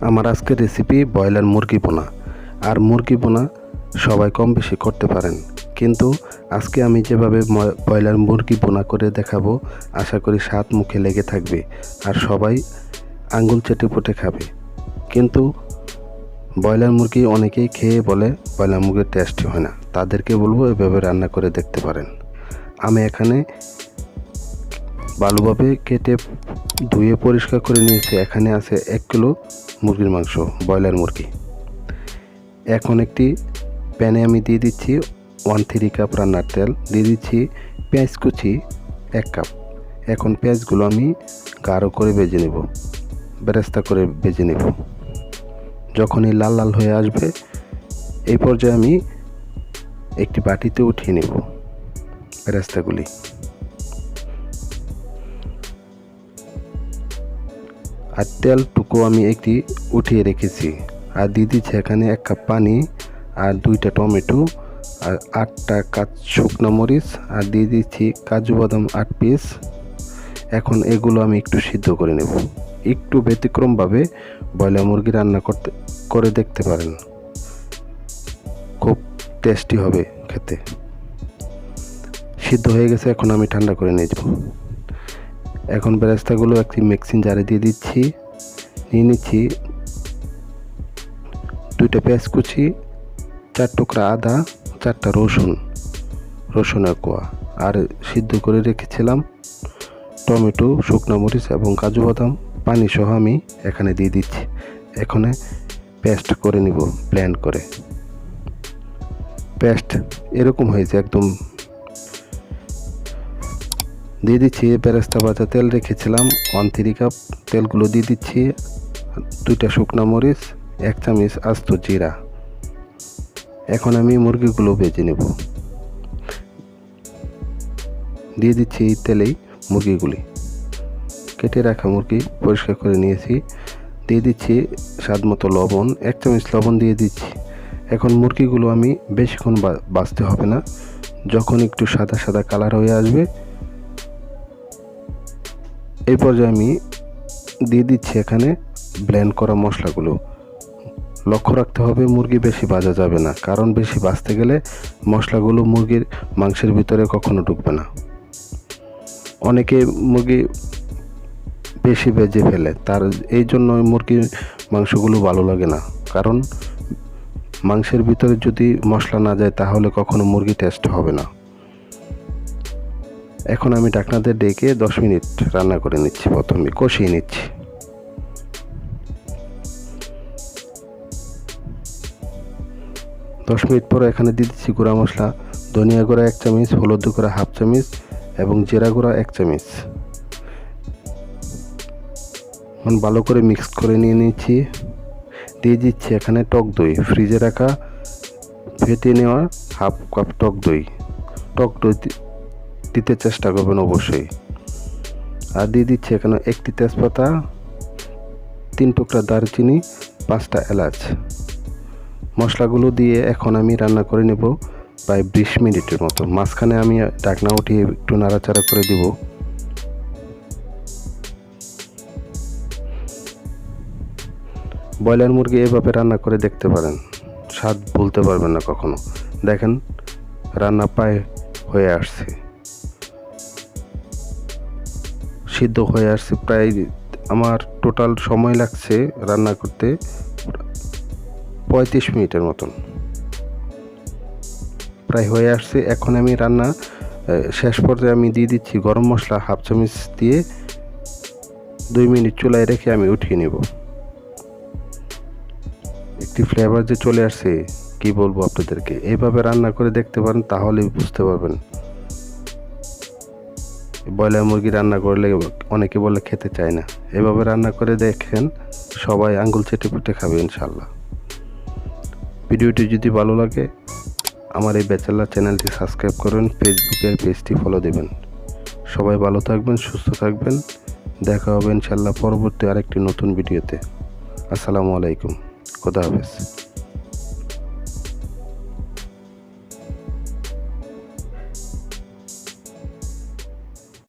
আমার আজকের recipe broiler মুরগি পোনা। আর মুরগি পোনা সবাই কম বেশি করতে পারেন। কিন্তু আজকে আমি যেভাবে ব্রয়লার মুরগি পোনা করে দেখাবো, আশা করি স্বাদ মুখে লেগে থাকবে আর সবাই আঙ্গুল চেটে পুটে খাবে। কিন্তু ব্রয়লার মুরগি অনেকেই খেয়ে বলে ব্রয়লার মুরগির টেস্টি হয় না। তাদেরকে বলব এভাবে রান্না করে দেখতে পারেন। আমি এখানে ভালোভাবে কেটে ধুয়ে পরিষ্কার করে নিয়েছি। এখানে আছে এক কিলো মুরগির মাংস, ব্রয়লার মুরগি। এখন একটি প্যানে আমি দিয়ে দিচ্ছি ওয়ান থ্রি কাপ রান্নার তেল। দিয়ে দিচ্ছি পেঁয়াজ কুচি এক কাপ এখন পেঁয়াজগুলো আমি গাঢ় করে বেজে নেব। বেরেস্তা করে বেজে নেব। যখনই লাল লাল হয়ে আসবে, এই পর্যায়ে আমি একটি বাটিতে উঠিয়ে নেব। বেরেস্তাগুলি। আর তেলটুকু আমি একটি উঠিয়ে রেখেছি। আর দিয়ে দিচ্ছি এখানে এক কাপ পানি আর দুইটা টমেটো আর আটটা কাঁচ শুকনো মরিচ আর দিয়ে দিচ্ছি কাজু বাদাম আট পিস। এখন এগুলো আমি একটু সিদ্ধ করে নেব। একটু ব্যতিক্রমভাবে ব্রয়লার মুরগি রান্না করতে, করে দেখতে পারেন। খুব টেস্টি হবে খেতে। সিদ্ধ হয়ে গেছে, এখন আমি ঠান্ডা করে নিয়ে যাব এখন বেরেস্তাগুলো একটি মিক্সিং জারে দিয়ে দিচ্ছি। নিয়ে নিচ্ছি দুইটা পেঁয়াজ কুচি, চার টুকরা আদা, চারটা রসুন রসুনের কোয়া। আর সিদ্ধ করে রেখেছিলাম টমেটো, শুকনো মরিচ এবং কাজু বাদাম। পানি সহ আমি এখানে দিয়ে দিচ্ছি। এখানে পেস্ট করে নিব, ব্লেন্ড করে। পেস্ট এরকম হয়েছে একদম দিয়ে দিচ্ছি বেরেস্তা ভাজা তেল রেখেছিলাম ওয়ান থ্রি কাপ তেলগুলো দিয়ে দিচ্ছি, দুইটা শুকনো মরিচ, এক চামচ আস্ত জিরা। এখন আমি মুরগিগুলো ভেজে নেব। দিয়ে দিচ্ছি এই তেলেই মুরগিগুলি। কেটে রাখা মুরগি পরিষ্কার করে নিয়েছি। দিয়ে দিচ্ছি স্বাদ মতো লবণ, এক চামচ লবণ দিয়ে দিচ্ছি। এখন মুরগিগুলো আমি বেশিক্ষণ বা- বাছতে হবে না। যখন একটু সাদা সাদা কালার হয়ে আসবে এই পর্যায়ে আমি দিয়ে দিচ্ছি এখানে ব্লেন্ড করা মশলাগুলো। লক্ষ্য রাখতে হবে মুরগি বেশি বাজা যাবে না, কারণ বেশি ভাজতে গেলে মশলাগুলো মুরগির মাংসের ভিতরে কখনো ঢুকবে না। অনেকে মুরগি বেশি বেজে ফেলে, তার এই জন্য মুরগির মাংসগুলো ভালো লাগে না, কারণ মাংসের ভিতরে যদি মশলা না যায় তাহলে কখনো মুরগি টেস্ট হবে না। এখন আমি ডাকনাদের ডেকে দশ মিনিট রান্না করে নিচ্ছি প্রথমে, কষিয়ে নিচ্ছি। দশ মিনিট পরে এখানে দিয়ে দিচ্ছি গুঁড়া মশলা, ধনিয়া গুঁড়া এক চামচ, হলুদ গুঁড়া হাফ চামচ এবং জিরা গুঁড়া এক চামচ। এখন ভালো করে মিক্স করে নিয়ে নিচ্ছি। দিয়ে দিচ্ছি এখানে টক দই, ফ্রিজে রাখা ফেটে নেওয়া হাফ কাপ টক দই। টক দই দিতে চেষ্টা করবেন অবশ্যই। আর দিয়ে দিচ্ছি এখানে একটি তেজপাতা, তিন টুকরা দারচিনি, পাঁচটা এলাচ। মশলাগুলো দিয়ে এখন আমি রান্না করে নেব প্রায় বিশ মিনিটের মতো। মাঝখানে আমি ডাকনা উঠিয়ে একটু নাড়াচাড়া করে দেব। ব্রয়লার মুরগি এভাবে রান্না করে দেখতে পারেন। স্বাদ ভুলতে পারবেন না কখনো। দেখেন, রান্না প্রায় হয়ে আসছে। সিদ্ধ হয়ে আসছে। প্রায় আমার টোটাল সময় লাগছে রান্না করতে পঁয়ত্রিশ মিনিটের মতন। প্রায় হয়ে আসছে, এখন আমি রান্না শেষ পর্যায়ে আমি দিয়ে দিচ্ছি গরম মশলা হাফ চামচ দিয়ে দুই মিনিট চুলায় রেখে আমি উঠিয়ে নেব। একটি ফ্লেভার যে চলে আসছে, কি বলব আপনাদেরকে? এইভাবে রান্না করে দেখতে পারেন, তাহলেই বুঝতে পারবেন। ব্রয়লার মুরগি রান্না করলে অনেকে বলে খেতে চায় না। এভাবে রান্না করে দেখেন সবাই আঙ্গুল চেটে পুটে খাবে ইনশাল্লাহ ভিডিওটি যদি ভালো লাগে, আমার এই ব্যাচেলার চ্যানেলটি সাবস্ক্রাইব করুন ফেসবুকের পেজটি ফলো দেবেন। সবাই ভালো থাকবেন, সুস্থ থাকবেন। দেখা হবে ইনশাল্লাহ পরবর্তী আরেকটি নতুন ভিডিওতে। আসসালামু আলাইকুম। খোদা হাফেজ।